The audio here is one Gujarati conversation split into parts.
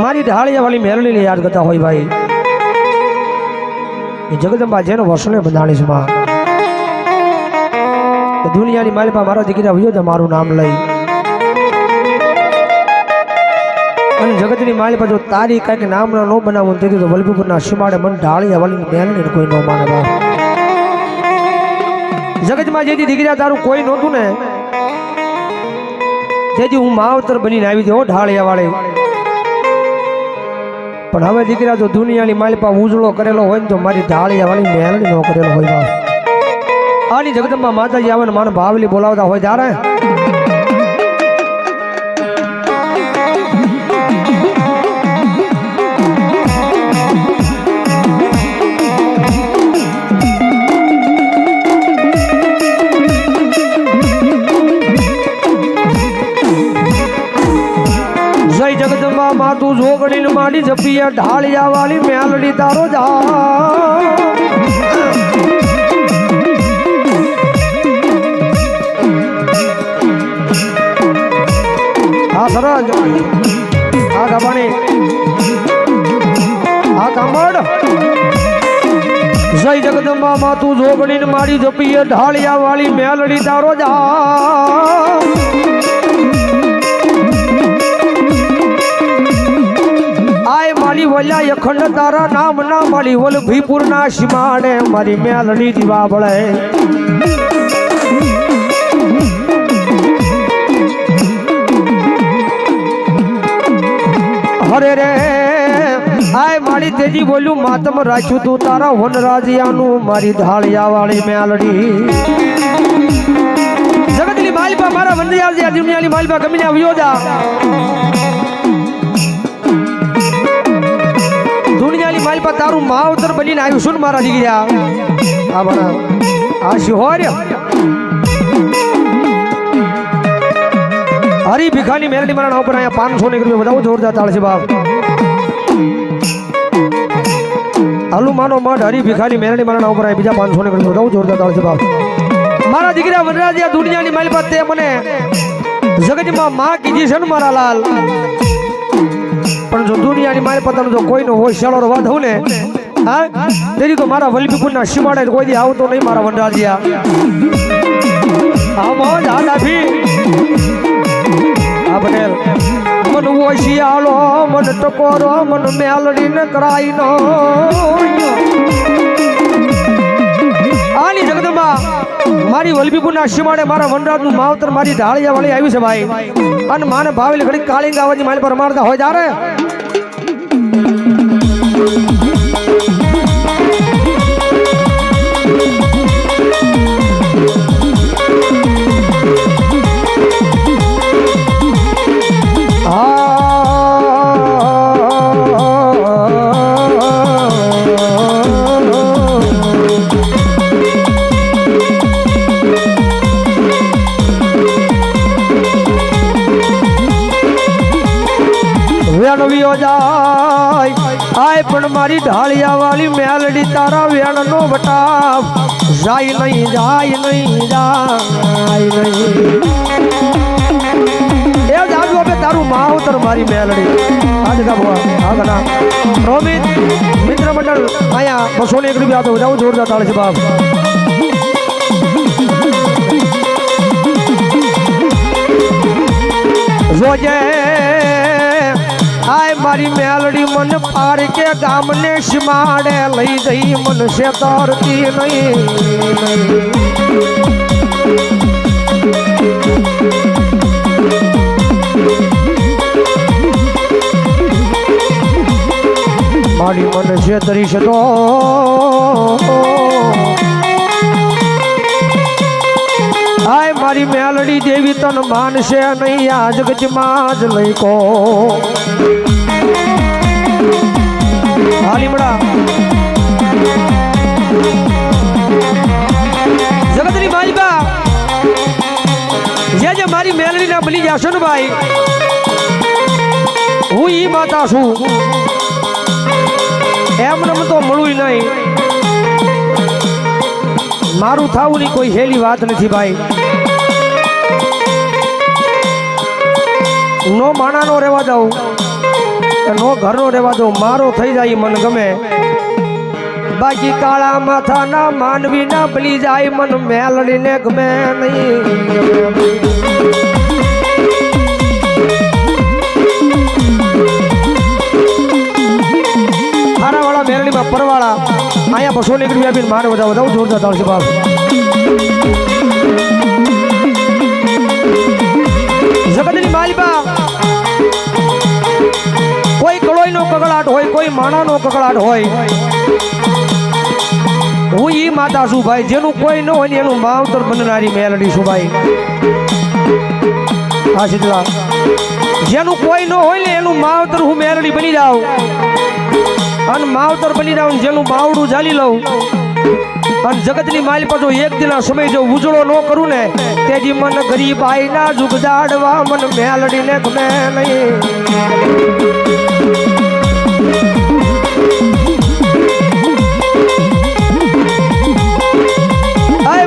મારી ઢાળિયા વાળી મેરડીને યાદ કરતા હોય ભાઈ. એ જગદંબા જેનો વસણે બંધાણી છે માં દુનિયાની દુનિયાની પાસે મારા દીકરા વયો તો મારું નામ લઈ. અને જગતની માલિપા જો તારી કાંઈક નામના ન બનાવું તેથી તો વલ્લભીપુરના સીમાડે મન ઢાળી વાળી મેરડીને કોઈ ન માને બાપ. જગતમાં જેથી દીકરા તારું કોઈ નહોતું ને, તેથી હું માવતર બનીને આવી દઉં ઢાળિયા વાળી. પણ હવે દીકરા જો દુનિયાની માલિપા ઉજળો કરેલો હોય ને તો મારી ઢાળિયા વાળી મેલડી નો કરેલો હોય આની જગદંબા માતાજી આવે ને માને ભાવલી બોલાવતા હોય ત્યારે જોગડીને જપીએ ઢાળિયા વાળી મેલડી તારો જા હા સરજ હા, ગાબાણી. હા, કામડ. જય જગદંબા માતું જોગણીને માડી જપિયે ઢાળિયા વાળી મેલડી તારો જા મારી વલ્યા અખંડ તારા નામ ના મારી વલ ભીપુર ના સીમાડે મારી મેલડી દીવા બળે હરે રે, આય મારી તેજી બોલ્યું, માતમ રાખ્યું તું તારા વનરાજિયાનું, મારી ધાળિયા વાળી મેલડી. જગતની માલિપા મારા જે દુનિયાની માલિપા ગમીને આવ્યો જા. દુનિયાની માલ પર તારું માવતર બનીને આવ્યું. છું ને મારા દીકરા આ? મારા આ શિહોર્ય હરી ભીખાની મેલડી મારા ઉપર અહીંયા પાંચસો ને રૂપિયા બધા જોરદાર તાળ છે બાપ. હલુમાનો મઠ હરી ભીખાની મેલડી મારા ઉપર બીજા પાંચસો ને રૂપિયા બધા જોરદાર તાળ છે બાપ. મારા દીકરા વનરાજ દુનિયાની માલ પર તે મને જગતમાં માં કીધી છે ને મારા લાલ. પણ જો દુનિયાની મારી પતાનો જો કોઈનો હોય શેળો વાદ ને, હા? તેથી તો મારા વલભીપુરના સીમાડે કોઈ દી આવતો નહીં, મારા વનરાજિયા. હા મોજ, હા ડાભી હા, પટેલ. મન ઓશિયાળો મન ટકોરો, મન કરાઈ નો આની જગદંબા મારી વલભીપુરના સીમાડે મારા વનરાજનું માવતર મારી ઢાળિયા વાળી આવી છે, ભાઈ. અને માને ભાવેલી ઘડી કાળી ગાવાની મારી પર મારતા હોય ત્યારે વેણવ્યો જાય નહીં જાય નહીં જાય નહીં એ જાજુ આપે તારું માવતર મારી મેલડી. આજ ગાબવા હા ગના રોમિત, મિત્ર મંડળ, અહીંયા બસો ને એક રૂપિયા તો જાઉં જોરદાર તાળ છે બાપ. જોજે મારી મેલડી મન પાર કે ગામને સીમાડે લઈ જઈ મન છે તરતી નહીં. મારી મન છે તરી છે હાય મારી મેલડી દેવી તન માનશે નહીં, આ જગતમાં જ લઈ કો મેલડી જશો ને ભાઈ? હું ઈ માતા છું. એમ નમ તો મળું નહીં. મારું થવું ની કોઈ હેલી વાત નથી ભાઈ. નો માણાનો રહેવા દઉં નો ઘરનો રહેવા દઉં. મારો થઈ જાય મન ગમે. બાકી કાળા માથા ના માનવી ના ભલી જાય મન. મેલડીને ગમે નહીં. પરવાળા અહીંયા બસો નીકળી આપીને મારે બધા બધા જોરદાર ચાલશે બાપ. જગતની માલિકા કોઈ કળોઈનો કગળાટ હોય, કોઈ માણાનો કગળાટ હોય. હું ઈ માતા છું ભાઈ, જેનું કોઈ ન હોય ને એનું માવતર બનનારી મેલડી છું ભાઈ. હા શીતલા જેનું કોઈ ન હોય ને એનું માવતર હું મેલડી બની જાઉં. અને માવતર બની જાઉં જેનું બાવડું ઝાલી લઉં. અને જગતની માલી પાછો એક દિના સમય જો ઉજળો ન કરું ને તેજી મન ગરીબ આઈના જુગદાડવા મન મેલડીને ગમે નહીં.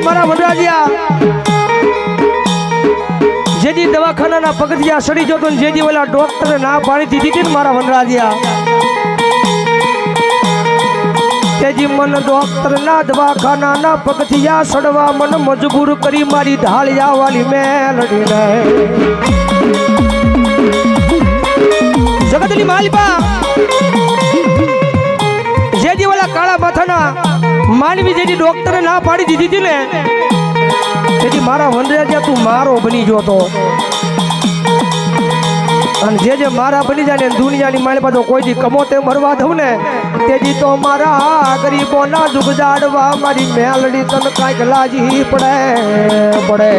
મારા વડરાજિયા જેજી દવાખાનાના પગથિયા સડી જતો જેજી ઓલા ડોક્ટરે ના પાડી દીધી હતી ને મારા વનરાજિયા તેજી મન ડોક્ટર ના દવાખાનાના પગથિયા સડવા મન મજબૂર કરી મારી ઢાળિયા વાલી મેલડીને જગતની માલિપા, જેજી ઓલા કાળા માથાના માનવી જેજી ડોક્ટરે ના પાડી દીધી હતી ને તેથી મારા વનરાજા તું મારો બની ગયો તો. અને જે જે મારા બની જાય ને દુનિયાની મારી પાછો કોઈ કમો કમોતે મરવા દઉં ને તેથી તો મારા ગરીબોના દુઃખ જાડવા મારી મેલડી તને કાંઈક લાજી પડે પડે.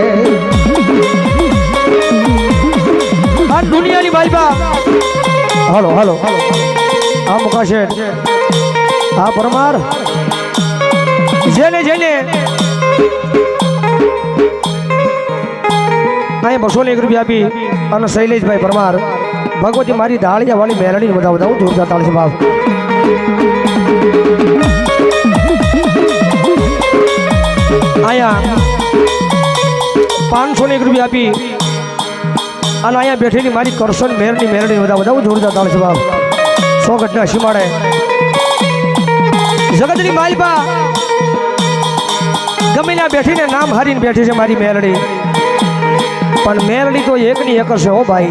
આ દુનિયાની મારી બા. હાલો હાલો આ મુકાશે હા, પરમાર. જેને જેને. અહીં બસો ને એક રૂપિયા આપી. અને શૈલેષભાઈ પરમાર, ભગવતી મારી ઢાળિયા વાળી મેલડી બધા બધા જોરદાર તાળશે બાપ અહીંયા પાંચસો ને એક રૂપિયા આપી અને અહીંયા બેઠેલી મારી કરશન મેરની મેલડી બધા બધા જોરદાર તાળશે બાપ સો ઘટના સીમાડે જગતની માલપા ગમે ત્યાં બેઠીને નામ હારીને બેઠી છે મારી મેલડી પણ મેલડી તો એકની એક હશે હો ભાઈ.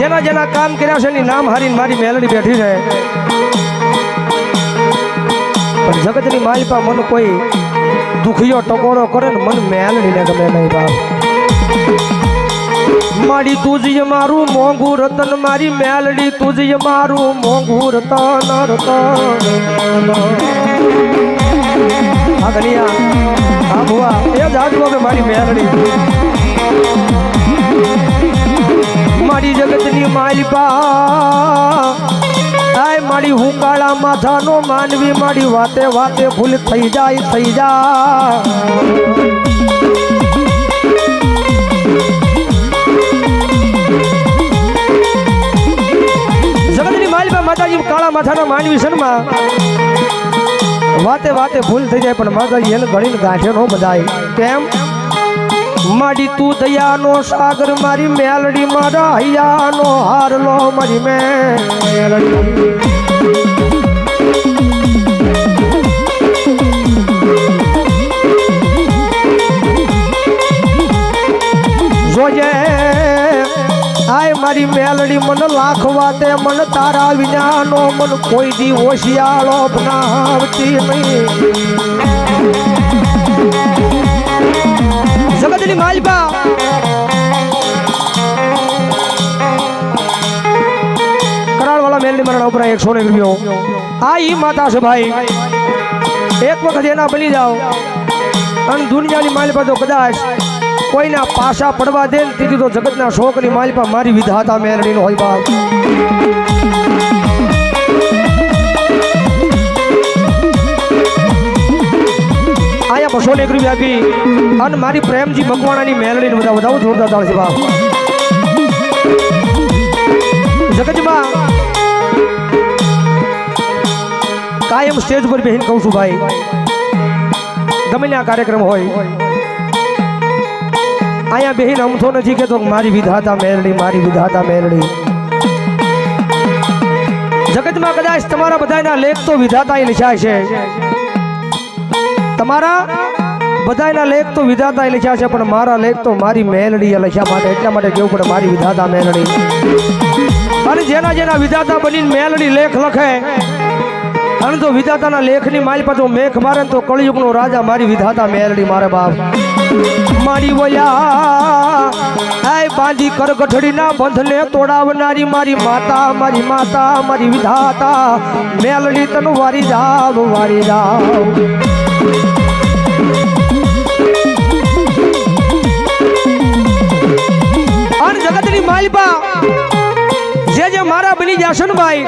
જેના જેના કામ કર્યા છે એની નામ હારીને મારી મેલડી બેઠી છે. પણ જગતની માલિપા મન કોઈ દુખિયો ટકોરો કરે ને મન મેલડીને ગમે નહીં બાપ મારી તુજી મારું મોંઘું રતન, મારી મેલડી તુજી મારું મોંઘું રતન રતન. આ ગલિયા હા ભુવા એ જ હાથ બાબે મારી મેલડી મારી જગતની માલિપા આય મારી હું કાળા માથાનો માનવી, મારી વાતે વાતે ભૂલ થઈ જાય, થઈ જા જગતની માલિપા માતાજી કાળા માથાના માનવી સનમાં વાતે વાતે ભૂલ થઈ જાય, પણ માતાજી એને ગણીને ગાંઠે નો બધાય. કેમ? માડી તું દયાનો સાગર, મારી મેલડી, મારા હૈયાનો હારલો, મારી મેલડી. મારી મેલડી મન લાખ વાતે, મન તારા વિનાનો મન કોઈ દી ઓશિયાળો બનાવતી નહીં. જગતની માલિકા. કરાળવાળા મેલડી મરણ ઉપર એકસો ને રૂપિયો. આ ઈ માતા છે ભાઈ. એક વખત એના બની જાઓ. અને દુનિયાની માલિકા તો કદાચ કોઈના પાછા પડવા દે ને તેથી તો જગતના શોકની માલિકા મારી વિધાતા મેલડીનો હોય બાપ. બસો ને એક રૂપિયા અને મારી પ્રેમજી મકવાણાની મેલડીને બધા છે બાપ. કાયમ સ્ટેજ પર બેહીને કહું છું ભાઈ, ગમે આ કાર્યક્રમ હોય અહીંયા બેહીને અમથો નથી કે તો મારી વિધાતા મેરડી મારી વિધાતા મેલડી. જગતમાં કદાચ તમારા બધાના લેખ તો વિધાતા લખ્યા છે. તમારા બધાના લેખ તો વિધાતા લખ્યા છે, પણ મારા લેખ તો મારી મેલડી લખ્યા માટે. એટલા માટે કેવું પડે? મારી વિધાતા મેલડી. અને જેના જેના વિધાતા બનીને મેલડી લેખ લખે અને જો વિધાતાના લેખની માલ પાછો મેઘ મારે તો કળિયુગનો રાજા મારી વિધાતા મેલડી મારે બાપ. મારી વયા, આય બાંધી કરગઠડીના બંધને તોડાવનારી મારી માતા મારી માતા, મારી વિધાતા. મેલડી તન વારી જાવ વારી જાવ. જગતની માલપા જે જે મારા બની જશે ને ભાઈ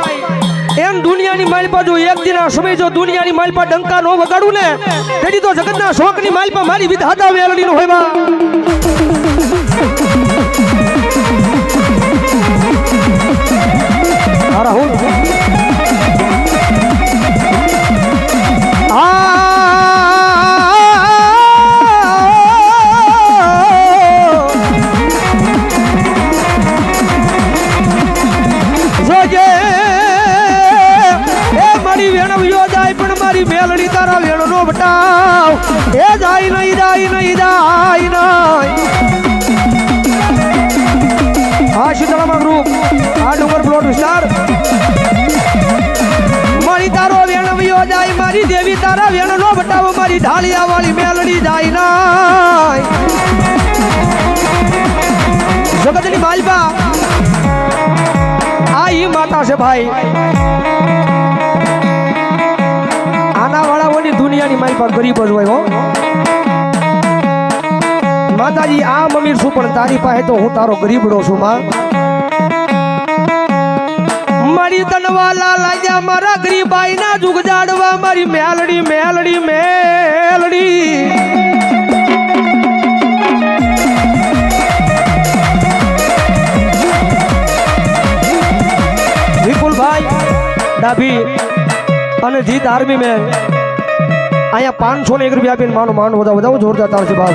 એમ દુનિયાની માલપા જો એક દિન સમય જો દુનિયાની માલપા ડંકા નો વગાડું ને તેથી તો જગતના શોકની માલપા મારી વિધાતા વેલડી નો હોય બટાવ એ જાય નહીં જાય નહીં જાય નહીં. આ શીતળામાં ગ્રુપ આ ડુંગર પ્લોટ વિસ્તાર. મારી તારો વેણ વિયો જાય, મારી દેવી તારા વેણ નો બટાવ, મારી ઢાલિયા વાળી મેલડી જાય નહીં. જગતની માલપા. આ ઈ માતા છે ભાઈ. ગરીબ જ હોય હો. માતાજી, આ મમ્મી છું, પણ તારી પાસે તો હું તારો ગરીબડો છું, માં. મારી તનવાલા લાગ્યા મારા ગરીબાઈ ના જુગ જાડવા, મારી મેલડી મેલડી મેલડી. વિપુલભાઈ, ડાભી અને જીત આર્મી મેન અહીંયા પાંચસો ને એક રૂપિયા આપીને માનું, માન, વધાવો વધાવો, જોરદાર તાળશે ભાવ.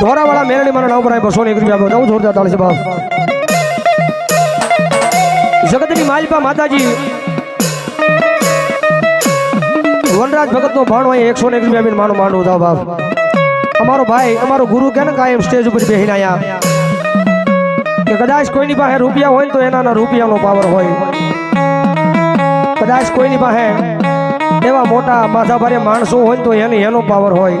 ધોરાવાળા મેરણી મારા નામ પર બસો ને એક રૂપિયા વધાવો, જોરદાર તાળશે ભાવ. જગતની માલિપા માતાજી, વનરાજ ભગત નો ભાણો અહીંયા એકસો ને એક રૂપિયા આપીને માનું માંડો વધાવો ભાવ. અમારો ભાઈ, અમારો ગુરુ કે ને કાયમ સ્ટેજ ઉપર બેહીને કે કદાચ કોઈની પાસે રૂપિયા હોય તો એના રૂપિયાનો પાવર હોય. કદાચ કોઈની પાસે એવા મોટા માથાભારે માણસો હોય તો એને એનો પાવર હોય.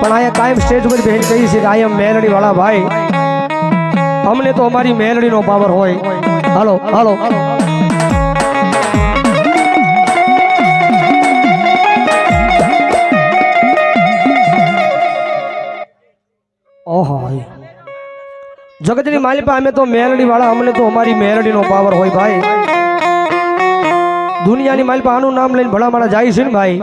પણ અહીંયા કાયમ સ્ટેજ ઉપર બેન કહી છે કે આઈ એમ વાળા ભાઈ. અમને તો અમારી મેલડીનો પાવર હોય. હાલો હાલો. ઓહો જગતની માલિપા, અમે તો મેલડી વાળા અમને તો અમારી મેલડીનો પાવર હોય ભાઈ. દુનિયાની માલિપા આનું નામ લઈને ભલા મારા જાય છે ને ભાઈ.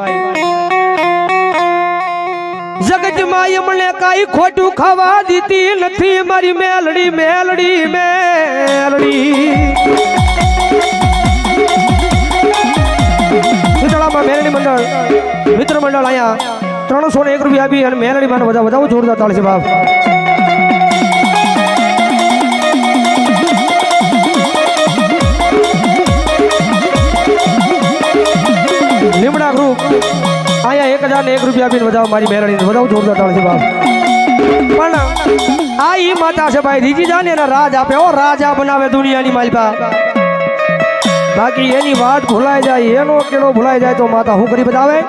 જગતમાં એમણે કઈ ખોટું ખાવા દીધી નથી. મારી મેલડી મેલડી મેલડી. મેલડી મંડળ, મિત્ર મંડળ અહીંયા ત્રણસો ને એક રૂપિયા આપી અને મેલડી માં બધા બધા જોરદાર ચાલશે બાપ. લીમડા ગ્રુપ. અહીંયા એક હજાર ને એક રૂપિયા આપીને બધા મારી મેલડી બધા જોરદાર તાળ છે બાપ. પણ આ ઈ માતા છે ભાઈ, રીજી જાને એના રાજ આપે ઓ રાજા બનાવે દુનિયાની માલપા. બાકી એની વાત ભૂલાઈ જાય, એનો કેળો ભૂલાઈ જાય તો માતા હું કરી બતાવે?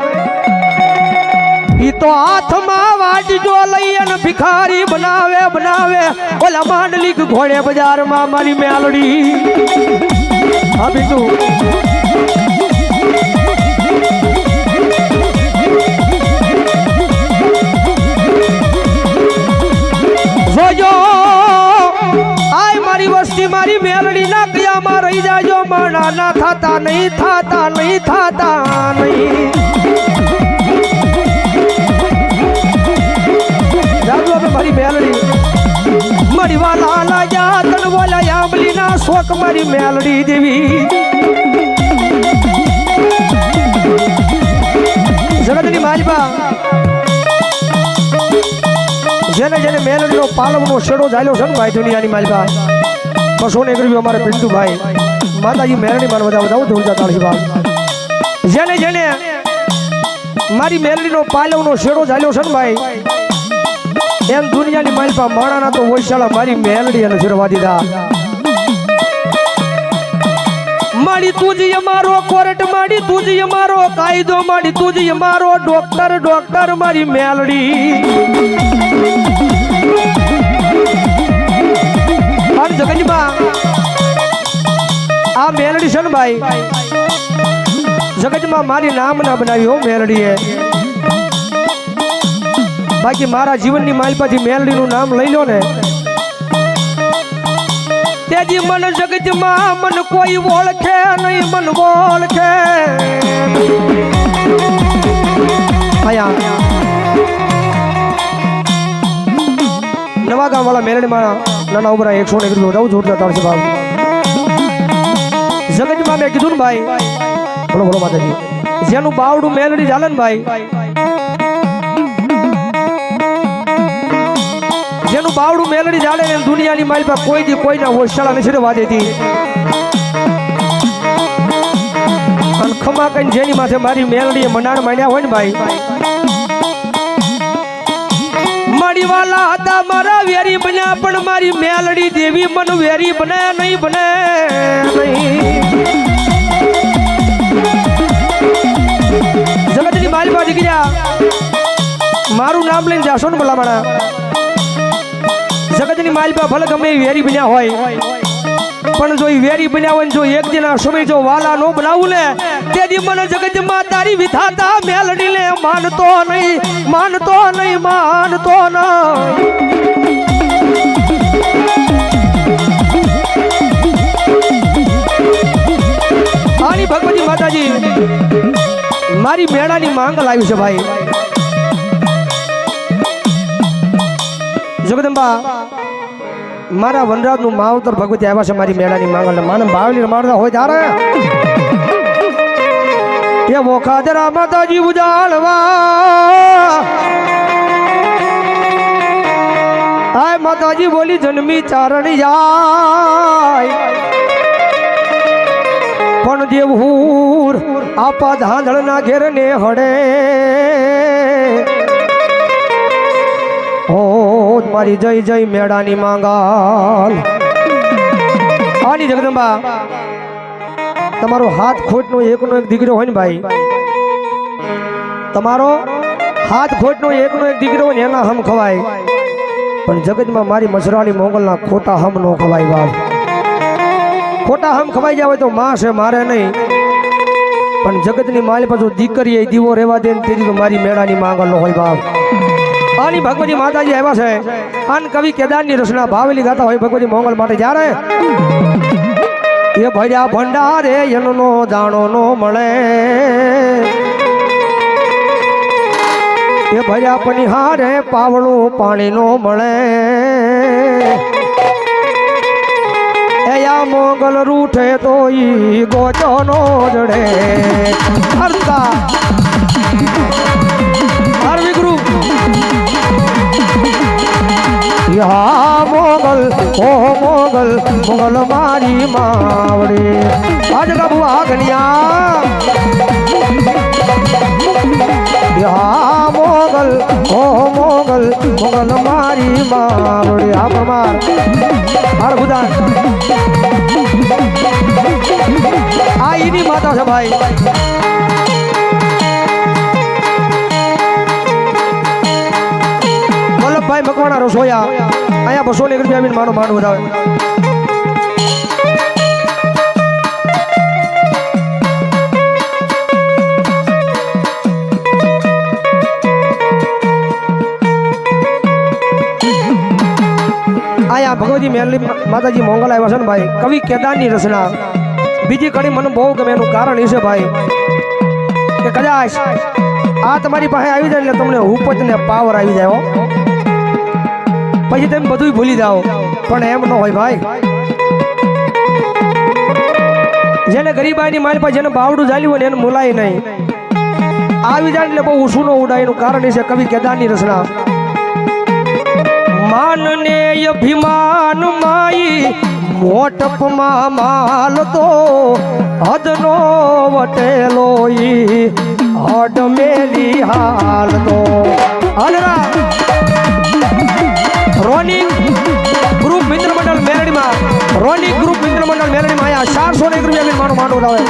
ઈ તો હાથમાં વાટજો લઈ અને ભિખારી બનાવે બનાવે. ઓલા માંડલી ઘોડે બજારમાં મારી મેલડી. હા, બીજું. જોજો આય મારી વસ્તી, મારી મેલડી ના રહી જાજો, માણા ના થાતા નહીં થાતા નહીં થાતા નહીં. મેલડી. મારી વાલા બોલા આંબલી ના શોક મારી મેલડી દેવી. જગતની માલબા જેને જેને મેલડીનો પાલવનો છેડો જાયલો છે ને ભાઈ દુનિયાની માલબા બસો ને એક રૂપિયો અમારે પિન્ટુભાઈ. માતાજી મેલડી માન બધા બધા ધોરજા તાળસી ભાઈ જેને જેને મારી મેલડીનો પાલવનો છેડો જાયલો છે ને ભાઈ, એમ દુનિયાની માલપા માણાના તો વૈશાળા મારી મેલડી એને ફેરવા દીધા. માડી તુજી અમારો કોર્ટ માડી તુજી અમારો કાયદો માડી તુજી અમારો ડોક્ટર ડોક્ટર મારી મેલડી. અને જગતમાં આ મેલડી છે ને ભાઈ જગતમાં મારી નામ ના બનાવી હો મેલડીએ. બાકી મારા જીવનની માલપાથી મેલડીનું નામ લઈ લો ને. તેજી મન જગતમાં મન કોઈ ઓળખે નહીં, મન ઓળખે. નવા ગામ વાળા મેલડી મારા નાના ઉભરા એકસો ને એકસો રહું જોરદાર તારશે ભાવ. જગતમાં મેં કીધું ને ભાઈ, બોલો બોલો માતાજી. જેનું બાવડું મેલડી ચાલે ને ભાઈ જેનું બાવડું મેલડી ચાલે ને દુનિયાની માઇલ પર કોઈ દી કોઈના હોશાળા નથી વાદેતી અને ખમા કઈ જેની માથે મારી મેલડી મનાણ માંડ્યા હોય ને ભાઈ. મારી વાલા હતા, મારા વેરી બન્યા, પણ મારી મેલડી દેવી મન વેરી બને નહીં બને નહીં. જગતની મારી પાસે ગયા મારું નામ લઈને જાશો ને ભલામણા. જગતની માલપા ભલે ગમે વેરી બન્યા હોય. પણ જો વેરી બન્યા હોય જો એક દિન સમય જો વાલા નો બનાવું ને તેથી મને જગતમાં તારી વિધાતા મેલડી લે માનતો નહીં માનતો નહીં માનતો નહીં. આની ભગવતી માતાજી, મારી મેળાની માંગ લાવી છે ભાઈ. જગદંબા મારા વનરાજનું માવતર ભગવતી આવ્યા છે મારી મેળાની માંગલ માનવ બાવલી રમાડતા હોય તારે એ વોખાદરા માતાજી ઉજાળવા. આય માતાજી બોલી, જન્મી ચારણ જાય પણ દેવહૂર આપા ધાંધળના ઘેર ને હડે. ઓ મારી જય જય મેળાની માંગાલ. આની જગદંબા, તમારો હાથ ખોટનો એકનો એક દીકરો હોય ને ભાઈ? તમારો હાથ ખોટનો એકનો એક દીકરો હોય ને એના હમ ખવાય. પણ જગતમાં મારી મસરાની મોગલના ખોટા હમ નો ખવાય બાપ. ખોટા હમ ખવાઈ જાય તો માં છે, મારે નહીં. પણ જગતની માલ પાછું દીકરી એ દીવો રહેવા દે ને તેથી તો મારી મેળાની માંગલ નો હોય બાપ. આની ભગવતી માતાજી આવ્યા છે. અન કવિ કેદારની રચના ભાવેલી ગાતા હોય ભગવતી મોંગલ માટે જ્યારે. એ ભર્યા ભંડારે એનો દાણો નો મળે. એ ભર્યા પનિહારે પાવણું પાણી નો મળે. એયા મોગલ રૂઠે તો ઈ ગોચો નો જડે. હરતા યા મોગલ ઓ મોગલ મોગલ મારી માવડી. આજ કબુ આગનિયા હા મોગલ ઓ મોગલ મોગલ મારી માવડી. આ પરમાર. હાર બુદાન આ ઈની માતા છે ભાઈ. વલ્લભભાઈ મકવાણા રસોયા અહીંયા બસો ની રૂપિયા માનો માન વધાવે. ભગવતી મેલની માતાજી મોંગલ આવ્યા છે ને ભાઈ. કવિ કેદારની રચના. બીજી કડી મને બહુ ગમે, એનું કારણ એ છે ભાઈ, કે કદાચ આ તમારી પાસે આવી જાય એટલે તમને ઉપજ ને પાવર આવી જાય પછી તમે બધું ભૂલી જાઓ. પણ એમ ન હોય ભાઈ. જેને ગરીબાઈની માલ પાસે જેને બાવડું ચાલ્યું હોય ને એને મુલાય નહીં. આવી જાય એટલે બહુ ઊંસું ન ઉડાય. એનું કારણ છે કવિ કેદારની રચના. માનને અભિમાન માઈ મોટપમાં માલ તો હદનો વટેલો ઈ હડ મેલી હાલ તો હાલરા રોનિંગ ગ્રુપ મિત્ર મંડળ મેરડીમાં, રોની ગ્રુપ મિત્ર મંડળ મેરડીમાં અહીંયા ચારસો ને એક રૂપિયા મારું માનું આવે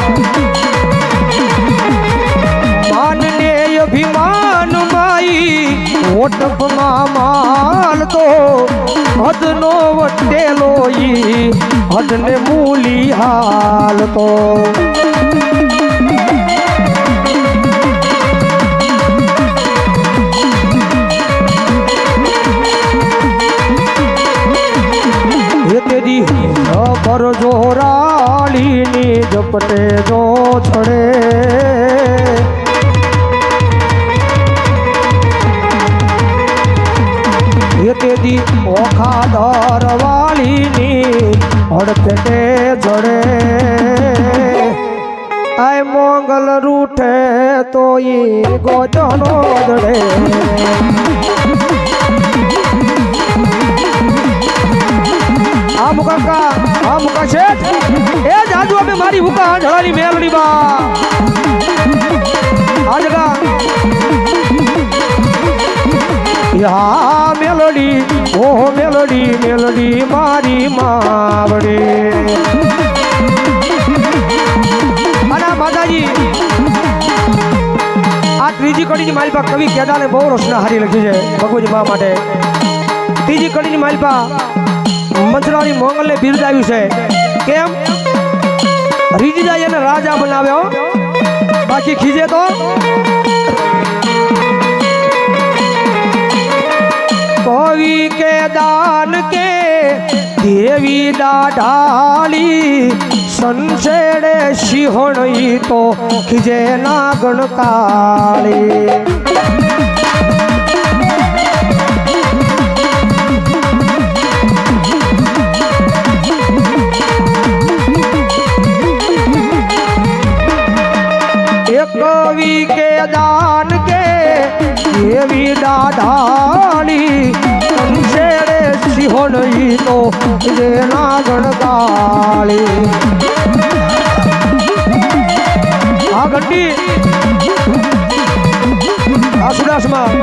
માનને અભિમાન માઈ ઓટપમાં માલ તો હદનો વટેલો ઈ, હદને મૂલી હાલ તો. પર જોરાલીની ઝપટે જો છડે. તેદી ઓખા દરવાળીની હડપેટે જડે. આય મોગલ રૂઠે તો ઈ ગોજનો જડે. આ મુકાકા આ મુકા છે? એ જાદુ અમે મારી મુકા ઢળાની મેલડી બા આ જગા. યા મેલડી, ઓહો, મેલડી મેલડી મારી માવડે. અને માતાજી, આ ત્રીજી કડીની માલિપા કવિ કેદાને બહુ રચના હારી લખી છે ભગવતી બા માટે. ત્રીજી કડીની માલિપા મંત્રાણી મોંગલને બિરદાવ્યું છે. કેમ? રીજીજાઈ એને રાજા બનાવ્યો. બાકી ખીજે તો? કવિ કે દાન કે દેવી દાઢાળી સંસેડે સિંહણ તો ખીજે નાગણ કાળી. દેવી દાઢાળી સંસેડે સિંહણ ઈ તો ખીજે નાગણ કાળી આ ઘંટી. આ સુડાસમાં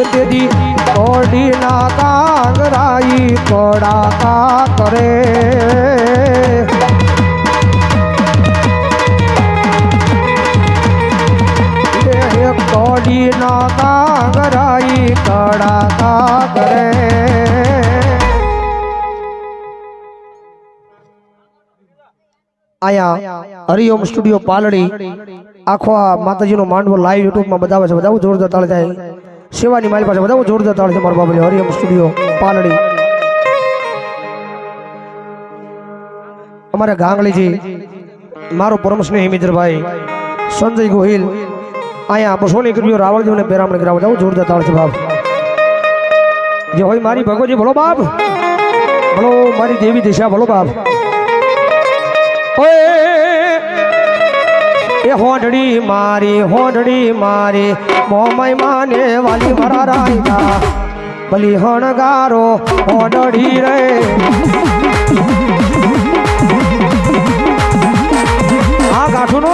એ તેદી કોડીના કાંગરાઈ કડાકા કરે. એ કોડીના કાંગરાઈ કડાકા કરે અહીંયા હરિઓમ સ્ટુડિયો પાલડી આખો આ માતાજીનો માંડવો લાઈવ યુટ્યુબમાં બતાવે છે બધાવું જોરદાર તાળ થાય સેવાની મારી પાસે બધાવું જોરદાર તાળ છે મારા બાબલી હરિઓમ સ્ટુડિયો પાલડી અમારે ગાંગલીજી મારો પરમ સ્નેહી મિત્રભાઈ, સંજય ગોહિલ અહીંયા બસો ની કર્યો રાવળજીને બેરામણ ગ્રામ જાવ જોરદાર તાળ છે બાપ જે હોય મારી ભગવતી, ભલો બાપ. ભલો મારી દેવી દિશા, ભલો બાપ. એ હોંડડી મારી હોંડડી મારી મોમય માને વાલી મારા રાયના. બલી હણગારો હોંડડી રે. આ ગાંઠું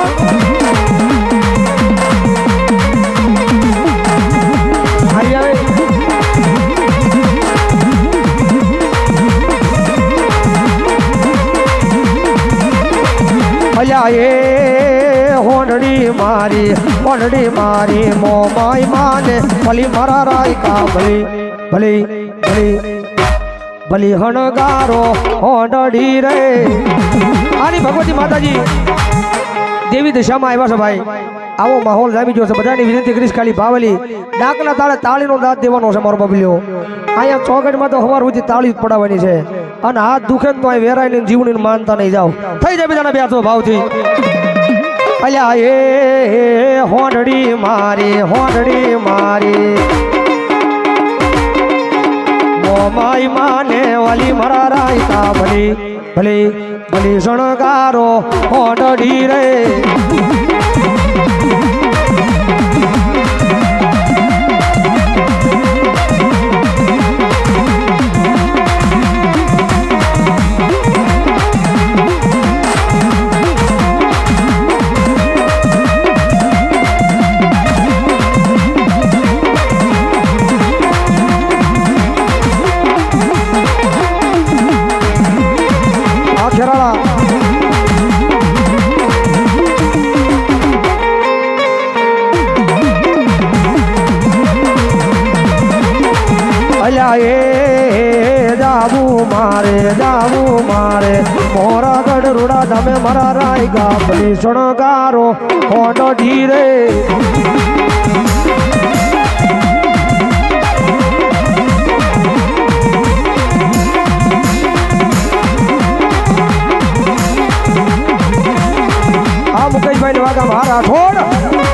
એ હોંડડી મારી હોંડડી મારી મોમાઈ માને. ભલી મારા રાયકા, ભલી ભલી ભલી ભલી હણગારો હોંડડી રે. આની ભગવતી માતાજી દેવી દિશામાં આવ્યા છે ભાઈ. આવો માહોલ જામી ગયો છે. બધાની વિનંતી કરીશ ખાલી ભાવલી. ડાકના તાળે તાળીનો દાંત દેવાનો છે મારો બબલ્યો અહીંયા ચોકટમાં તો હવાર સુધી તાળી જ પડાવવાની છે. અને હાથ દુખે તો અહીં વેરાઈને જીવની માનતા નહીં જાઓ. થઈ જાય બધાના બે ભાવથી. અલ્યા એ, હોંડડી મારી હોંડડી મારી. મોમાઈ માને વાલી મારા રાયતા ભલી ભલી ભલી શણગારો, હોંડડી રે. મારે જાવું મારે મોરા ગઢ રૂડા તમે મારા રાય ગાપની શણગારો ઓનો ધીરે આ મુકેશભાઈ ને વાગા મારા ઠોડ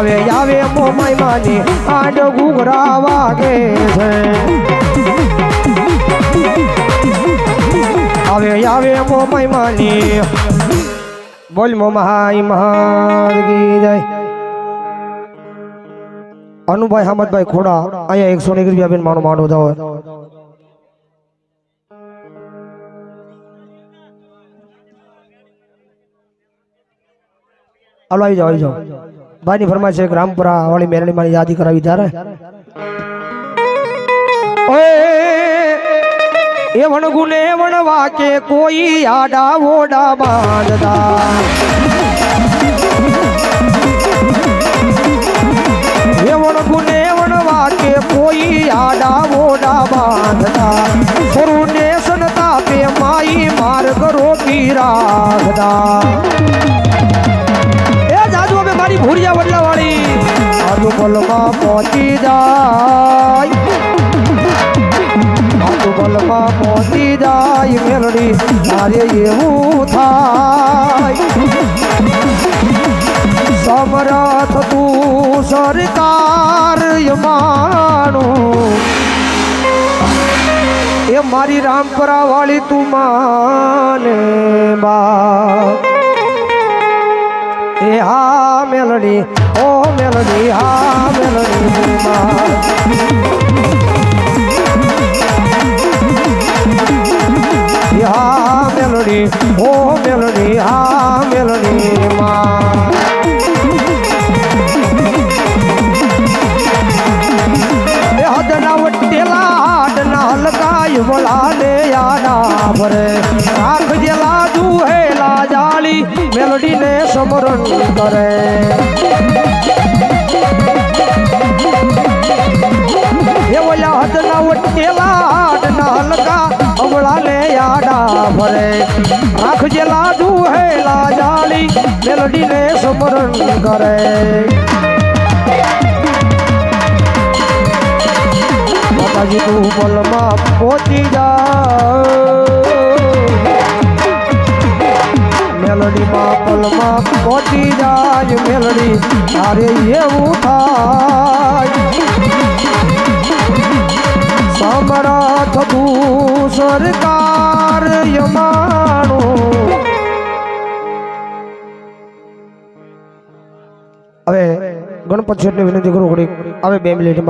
આવે આવે મોમાઈ માની આડ ઘૂઘરા વાગે છે. આવે આવે મોમાઈ માની બોલ મોમાઈ મહાગી જય. અનુભાઈ હમદભાઈ ખોડા, અહીંયા એકસો ને રૂપિયા બેન માનો માંડો જાવ હાલો, આવી જાઓ આવી જાઓ. ભાઈની ફરમાઈશ છે કે રામપુરા વાળી મેરણી મારી યાદી કરાવી ત્યારે એ વણગુને વણવા કે કોઈ આડા ઓડા બાંધતા એ વણગુને વણવા કે કોઈ આડા ઓડા બાંધતા સરુને સનતા પે માઈ માર્ગ રોકી રાખતા બલમાં પહોંચી જાય બલમાં પહોંચી જાય મેલડી મારે એવું થાય સમરથ તું સરકાર માનું એ મારી રામપરા વાળી તું માને બા એ હા મેલડી ઓ મેલડી, હા, મેલડી માં. હા, મેલડી, ઓ મેલડી, હા, મેલડી માં હલકાય વળાલે યાડા ભરે આંખ જેલા દુહેલા જાળી મેલડીને સમરણ કરે. એવલા હદના વટેલા હાડના હલકા અવળાલે આડા ભરે. આંખ જેલા દુહેલા જાળી મેલડીને સમરણ કરે. માતાજી તું પલમાં પહોંચી જા. મેલડીમાં પલમાં પહોંચી જાય, મેલડી તારે એવું થાય. સમરથ થતું સરકાર યમાણું હવે ગણપત શેઠને વિનંતી કરું હવે બે મિનિટ મારા